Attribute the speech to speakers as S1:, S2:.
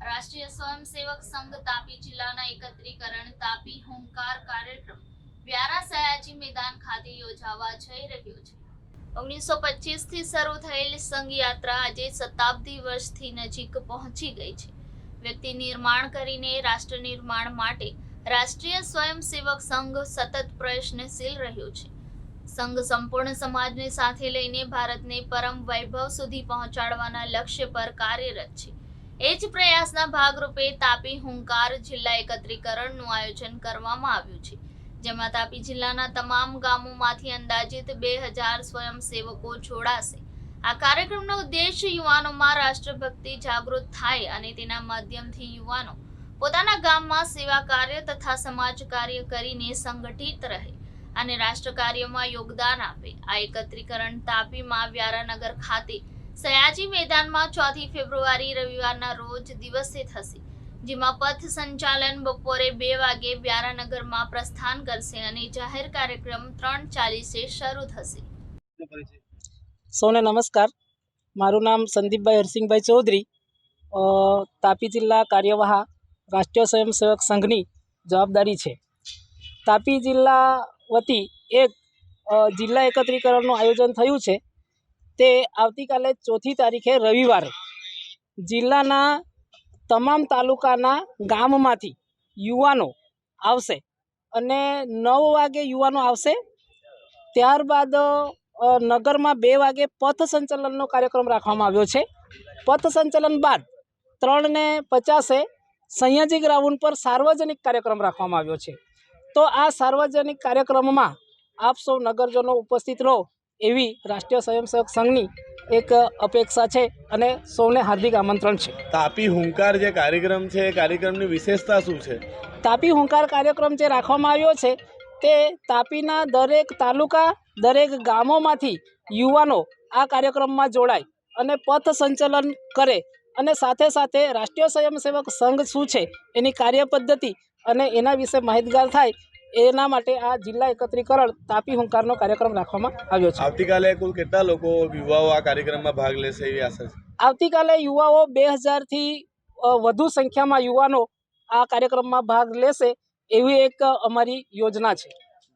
S1: રાષ્ટ્રીય સ્વયંસેવક સંઘ તાપી જિલ્લાના એકત્રીકરણ, તાપી હુંકાર કાર્યક્રમ વ્યારા સયાજી મેદાન ખાતે યોજાવા જઈ રહ્યો છે. ઓગણીસો થી શરૂ થયેલ સંઘ યાત્રા આજે શતાબ્દી વર્ષથી નજીક પહોંચી ગઈ છે. વ્યક્તિ નિર્માણ કરીને રાષ્ટ્ર નિર્માણ માટે રાષ્ટ્રીય સ્વયંસેવક સંઘ સતત પ્રયત્નશીલ રહ્યો છે. સંઘ સંપૂર્ણ સમાજને સાથે લઈને ભારતને પરમ વૈભવ સુધી પહોંચાડવાના લક્ષ્ય પર કાર્યરત છે. એ જ પ્રયાસના ભાગરૂપે તાપી હુંકાર જિલ્લા એકત્રીકરણનું આયોજન કરવામાં આવ્યું છે, જેમાં તાપી જિલ્લાના તમામ ગામોમાંથી અંદાજિત બે હજાર સ્વયંસેવકો જોડાશે. આ કાર્યક્રમનો ઉદ્દેશ યુવાનોમાં રાષ્ટ્રભક્તિ જાગૃત થાય અને તેના માધ્યમથી યુવાનો પોતાના ગામમાં સેવા કાર્ય તથા સમાજ કાર્ય કરીને સંગઠિત રહે અને રાષ્ટ્ર કાર્યમાં યોગદાન આપે. આ એકત્રીકરણ તાપીમાં વ્યારાનગર ખાતે સયાજી મેદાનમાં ચોથી ફેબ્રુઆરી રવિવારના રોજ દિવસે થશે, જેમાં પથ સંચાલન બપોરે બે વાગે વ્યારાનગરમાં પ્રસ્થાન કરશે અને જાહેર કાર્યક્રમ ત્રણ ચાલીસે શરૂ થશે.
S2: સૌને નમસ્કાર. મારું નામ સંદીપભાઈ હરસિંહભાઈ ચૌધરી. તાપી જિલ્લા કાર્યવાહ રાષ્ટ્રીય સ્વયંસેવક સંઘની જવાબદારી છે. તાપી જિલ્લા વતી એક જિલ્લા એકત્રીકરણનું આયોજન થયું છે. તે આવતીકાલે ચોથી તારીખે રવિવારે જિલ્લાના તમામ તાલુકાના ગામમાંથી યુવાનો આવશે અને નવ વાગે યુવાનો આવશે. ત્યારબાદ નગરમાં બે વાગે પથ સંચલનનો કાર્યક્રમ રાખવામાં આવ્યો છે. પથ સંચલન બાદ ત્રણને પચાસે સયાજી ગ્રાઉન્ડ પર સાર્વજનિક કાર્યક્રમ રાખવામાં આવ્યો છે. તો આ સાર્વજનિક કાર્યક્રમમાં આપ સૌ નગરજનો ઉપસ્થિત રહો. એવી રાષ્ટ્રીય સ્વયંસેવક સંઘની એક અપેક્ષા છે અને સૌને હાર્દિક આમંત્રણ છે.
S3: તાપી હુંકાર જે કાર્યક્રમ છે એ કાર્યક્રમની વિશેષતા શું છે?
S2: તાપી હુંકાર કાર્યક્રમ જે રાખવામાં આવ્યો છે તે તાપીના દરેક તાલુકા દરેક ગામોમાંથી યુવાનો આ કાર્યક્રમમાં જોડાય અને પથ સંચલન કરે અને સાથે સાથે રાષ્ટ્રીય સ્વયંસેવક સંઘ શું છે એની કાર્ય પદ્ધતિ અને એના વિશે માહિતગાર થાય એના માટે આ જિલ્લા એકત્રીકરણ તાપી હુંકારનો કાર્યક્રમ રાખવામાં આવ્યો છે.
S3: આવતીકાલે કુલ કેટલા લોકો યુવાઓ આ કાર્યક્રમમાં ભાગ લેશે એવી આશા છે?
S2: આવતીકાલે યુવાઓ બે હજારથી વધુ સંખ્યામાં યુવાનો આ કાર્યક્રમમાં ભાગ લેશે એવી એક અમારી યોજના છે.